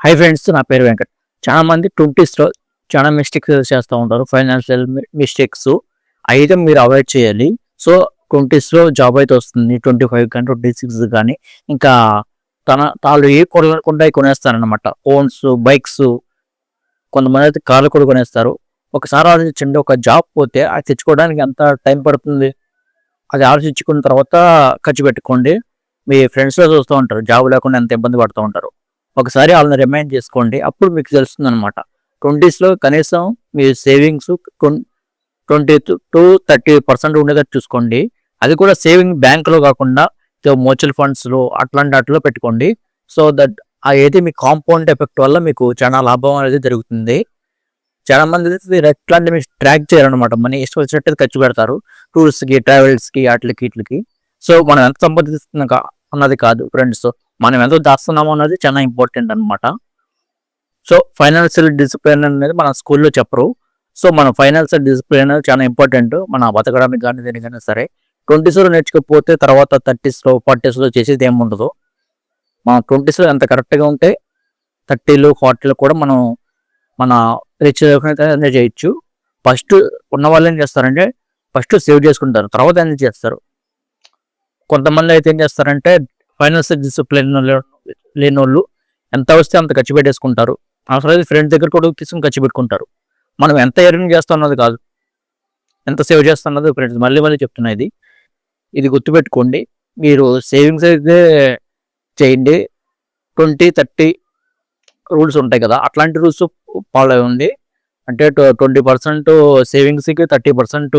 Hi friends నా పేరు వెంకట్. చాలా మంది ట్వంటీస్లో చాలా మిస్టేక్స్ చేస్తూ ఉంటారు. ఫైనాన్షియల్ మిస్టేక్స్ అయితే మీరు అవాయిడ్ చేయాలి. సో ట్వంటీస్లో జాబ్ అయితే వస్తుంది. ట్వంటీ ఫైవ్ కానీ ట్వంటీ సిక్స్ కానీ. ఇంకా తన తాళ్ళు ఏ కొనకుండా కొనేస్తారనమాట ఫోన్స్ బైక్స్ కొంతమంది అయితే కార్లు కూడా కొనేస్తారు. ఒకసారి ఆలోచించండి ఒక జాబ్ పోతే అది తెచ్చుకోవడానికి ఎంత టైం పడుతుంది? అది ఆలోచించుకున్న తర్వాత ఖర్చు పెట్టుకోండి. మీ ఫ్రెండ్స్లో చూస్తూ ఉంటారు. జాబ్ లేకుండా ఎంత ఇబ్బంది పడుతూ ఉంటారు. ఒకసారి వాళ్ళని రిమైండ్ చేసుకోండి. అప్పుడు మీకు తెలుస్తుంది అనమాట ట్వంటీస్లో కనీసం మీ savings twenty two thirty percent ఉండేటట్టు చూసుకోండి. అది కూడా సేవింగ్ బ్యాంకులో కాకుండా మ్యూచువల్ ఫండ్స్లో అట్లాంటి వాటిలో పెట్టుకోండి. సో దట్ అయితే మీ కాంపౌండ్ ఎఫెక్ట్ వల్ల మీకు చాలా లాభం అనేది జరుగుతుంది. చాలా మంది ఎట్లాంటి మీరు ట్రాక్ చేయాలన్నమాట మనీ ఇష్టం వచ్చినట్టు ఖర్చు పెడతారు. టూర్స్కి ట్రావెల్స్కి వాటికి వీటికి. సో మనం ఎంత సంపాదిస్తున్నా అన్నది కాదు ఫ్రెండ్స్ మనం ఎంత దాస్తున్నామో అన్నది చాలా ఇంపార్టెంట్ అనమాట సో ఫైనాన్షియల్ డిసిప్లిన్ అనేది మన స్కూల్లో చెప్పరు. సో మన ఫైనాన్షియల్ డిసిప్లిన్ అనేది చాలా ఇంపార్టెంట్ మన బతకడానికి కానీ దేనికైనా సరే. ట్వంటీస్లో నేర్చుకోకపోతే తర్వాత థర్టీస్లో ఫార్టీస్లో చేసేది ఏమి ఉండదు. మన ట్వంటీస్లో ఎంత కరెక్ట్గా ఉంటే థర్టీలు ఫార్టీలో కూడా మనం మన రిచ్ ఎంజాయ్ చేయొచ్చు. ఫస్ట్ ఉన్న వాళ్ళు ఏం చేస్తారంటే ఫస్ట్ సేవ్ చేసుకుంటారు. తర్వాత ఎంజాయ్ చేస్తారు? కొంతమంది అయితే ఏం చేస్తారంటే ఫైనాన్షియల్ డిసిప్లిన్ లేని వాళ్ళు ఎంత వస్తే అంత ఖర్చు పెట్టేసుకుంటారు. అవసరం ఫ్రెండ్ దగ్గర కూడా తీసుకుని ఖర్చు పెట్టుకుంటారు. మనం ఎంత ఎర్నింగ్ చేస్తున్నది కాదు. ఎంత సేవ్ చేస్తున్నది ఫ్రెండ్స్ మళ్ళీ మళ్ళీ చెప్తున్నా ఇది. ఇది గుర్తుపెట్టుకోండి. మీరు సేవింగ్స్ అయితే చేయండి. ట్వంటీ థర్టీ రూల్స్ ఉంటాయి కదా అట్లాంటి రూల్స్ ఫాలో ఉంది అంటే ట్వంటీ పర్సెంట్ సేవింగ్స్కి థర్టీ పర్సెంట్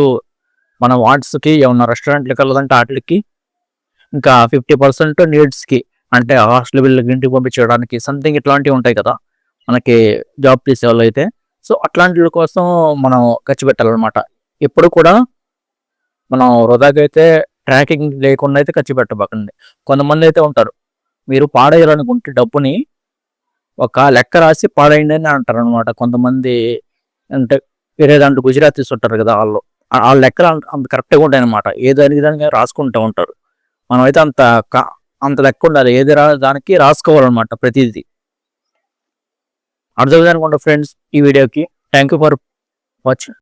మన వాట్స్కి ఏమన్నా రెస్టారెంట్లకి వెళ్ళదంటే వాటికి ఇంకా ఫిఫ్టీ పర్సెంట్ నీడ్స్కి అంటే హాస్టల్ బిల్లుకి ఇంటికి పంపించడానికి సంథింగ్ ఇట్లాంటివి ఉంటాయి కదా మనకి జాబ్ చేసే వాళ్ళు అయితే. సో అట్లాంటి కోసం మనం ఖర్చు పెట్టాలన్నమాట. ఎప్పుడు కూడా మనం వృధాకైతే అయితే ట్రాకింగ్ లేకుండా అయితే ఖర్చు పెట్టబకండి. కొంతమంది అయితే ఉంటారు మీరు పాడేయాలనుకుంటే డబ్బుని ఒక లెక్క రాసి పాడైంది అని అంటారు అనమాట కొంతమంది అంటే వేరే దాంట్లో గుజరాతీస్ ఉంటారు కదా వాళ్ళు ఆ లెక్కలు అంత కరెక్ట్గా ఉంటాయి అనమాట ఏ దానికి దానికి రాసుకుంటూ ఉంటారు. మనం అయితే అంత అంత లెక్క ఉండాలి. ఏది రా దానికి రాసుకోవాలన్నమాట ప్రతిదీ. అర్థమైంది అనుకుంటా ఫ్రెండ్స్ ఈ వీడియోకి. Thank you for watching